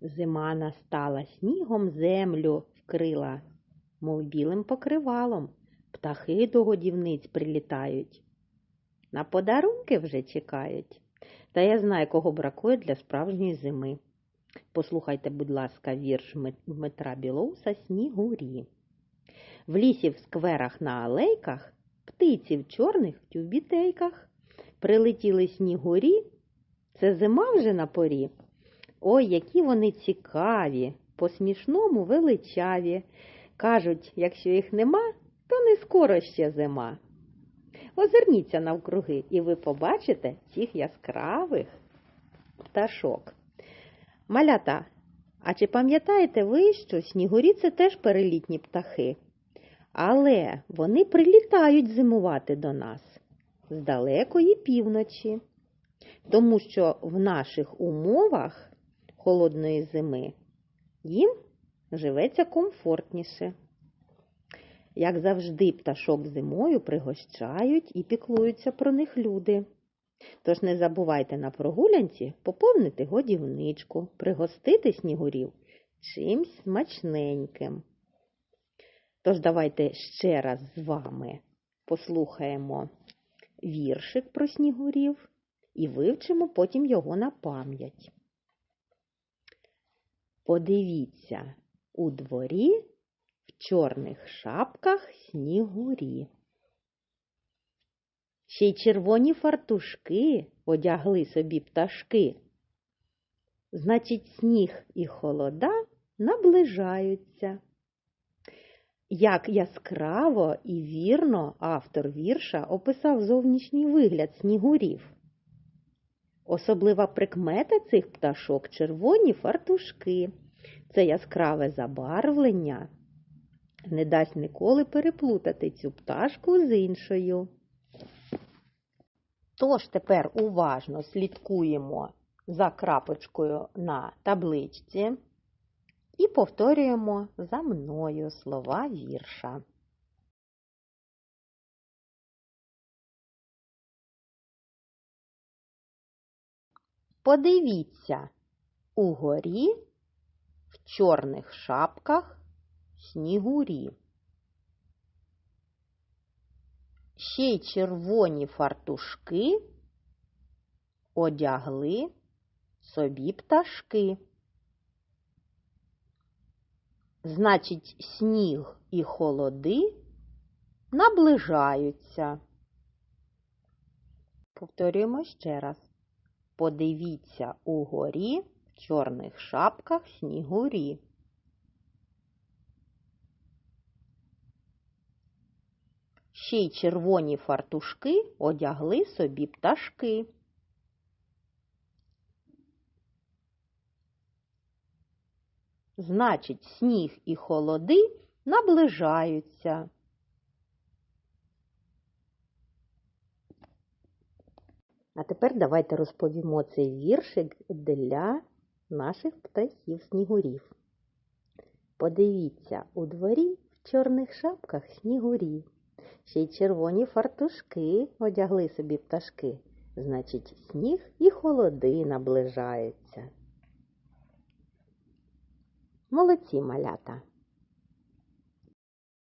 Зима настала, снігом землю вкрила, мов білим покривалом. Птахи до годівниць прилітають. На подарунки вже чекають. Та я знаю, кого бракує для справжньої зими. Послухайте, будь ласка, вірш Ми- Дмитра Білоуса Снігурі. В лісі в скверах на алейках, птиці в чорних тюбітейках. Прилетіли снігурі, це зима вже на порі. Ой, які вони цікаві, по-смішному величаві. Кажуть, якщо їх нема, то не скоро ще зима. Озирніться навкруги, і ви побачите цих яскравих пташок. Малята, а чи пам'ятаєте ви, що снігурі це теж перелітні птахи? Але вони прилітають зимувати до нас з далекої півночі, тому що в наших умовах холодної зими їм живеться комфортніше. Як завжди, пташок зимою пригощають і піклуються про них люди. Тож не забувайте на прогулянці поповнити годівничку, пригостити снігурів чимсь смачненьким. Тож давайте ще раз з вами послухаємо віршик про снігурів і вивчимо потім його на пам'ять. Подивіться, у дворі в чорних шапках снігурі. Ще й червоні фартушки одягли собі пташки. Значить, сніг і холода наближаються. Як яскраво і вірно автор вірша описав зовнішній вигляд снігурів. Особлива прикмета цих пташок червоні фартушки. Це яскраве забарвлення не дасть ніколи переплутати цю пташку з іншою. Тож тепер уважно слідкуємо за крапочкою на табличці і повторюємо за мною слова вірша. Подивіться, угорі в чорних шапках снігурі. Ще й червоні фартушки одягли собі пташки. Значить, сніг і холоди наближаються. Повторюємо ще раз. Подивіться угорі в чорних шапках снігурі. Ще й червоні фартушки одягли собі пташки. Значить, сніг і холоди наближаються. А тепер давайте розповімо цей віршик для наших птахів-снігурів. Подивіться, у дворі в чорних шапках снігурі. Ще й червоні фартушки одягли собі пташки. Значить, сніг і холоди наближаються. Молодці малята!